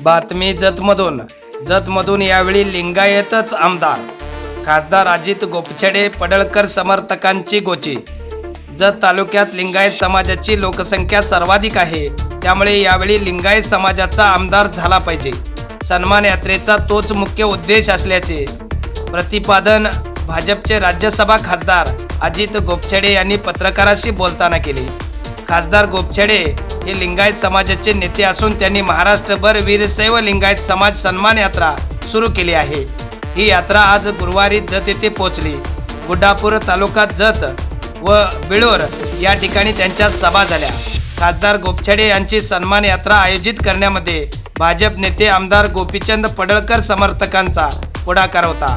बातमी जतमधून. जतमधून यावेळी लिंगायतच आमदार. खासदार अजित गोपछडे पडळकर समर्थकांची गोची. जत तालुक्यात लिंगायत समाजाची लोकसंख्या सर्वाधिक आहे त्यामुळे यावेळी लिंगायत समाजाचा आमदार झाला पाहिजे. सन्मान यात्रेचा तोच मुख्य उद्देश असल्याचे प्रतिपादन भाजपचे राज्यसभा खासदार अजित गोपछडे यांनी पत्रकाराशी बोलताना केले. खासदार गोपछडे हे लिंगायत समाजाचे नेते असून त्यांनी महाराष्ट्रभर वीरशैव लिंगायत समाज सन्मान यात्रा सुरू केली आहे. ही यात्रा आज गुरुवारी जत येथे पोहोचली. गुड्डापूर तालुका जत व बिळोर या ठिकाणी त्यांच्या सभा झाल्या. खासदार गोपछडे यांची सन्मान यात्रा आयोजित करण्यामध्ये भाजप नेते आमदार गोपीचंद पडळकर समर्थकांचा पुढाकार होता.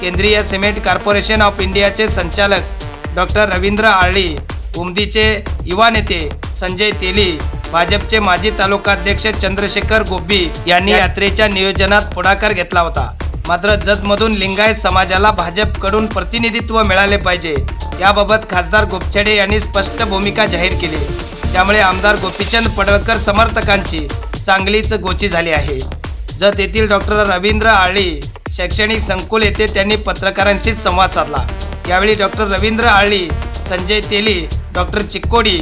केंद्रीय सिमेंट कॉर्पोरेशन ऑफ इंडियाचे संचालक डॉक्टर रवींद्र आळी उमदीचे युवा नेते संजय तेली भाजपचे माजी तालुकाध्यक्ष चंद्रशेखर गोब्बी यांनी यात्रेच्या नियोजनात पुढाकार घेतला होता. मात्र जतमधून लिंगायत समाजाला भाजपकडून प्रतिनिधित्व मिळाले पाहिजे याबाबत खासदार गोपछडे यांनी स्पष्ट भूमिका जाहीर केली. त्यामुळे आमदार गोपीचंद पडळकर समर्थकांची चांगलीच गोची झाली आहे. जत येथील डॉक्टर रवींद्र आळी शैक्षणिक संकुल येथे त्यांनी पत्रकारांशी संवाद साधला. यावेळी डॉक्टर रवींद्र आळी संजय तेली डॉक्टर चिक्कोडी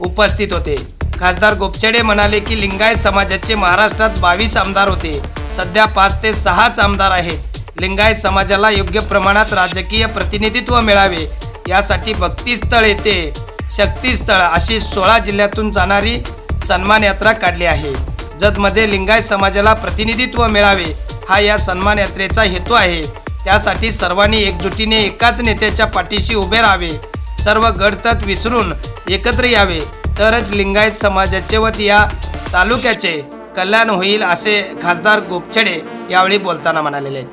उपस्थित होते. खासदार गोपचडे म्हणाले की लिंगायत समाजाचे महाराष्ट्रात बावीस आमदार होते. सध्या पाच ते सहाच आमदार आहेत. लिंगायत समाजाला योग्य प्रमाणात राजकीय प्रतिनिधित्व मिळावे यासाठी भक्तिस्थळ येथे शक्तीस्थळ अशी सोळा जिल्ह्यातून जाणारी सन्मान यात्रा काढली आहे. जतमध्ये लिंगायत समाजाला प्रतिनिधित्व मिळावे हा या सन्मान यात्रेचा हेतू आहे. त्यासाठी सर्वांनी एकजुटीने एकाच नेत्याच्या पाठीशी उभे राहावे. सर्व गडतट विसरून एकत्र यावे. तरच लिंगायत समाजाचे व या तालुक्याचे कल्याण होईल असे खासदार गोपछडे यावेळी बोलताना म्हणालेले आहेत.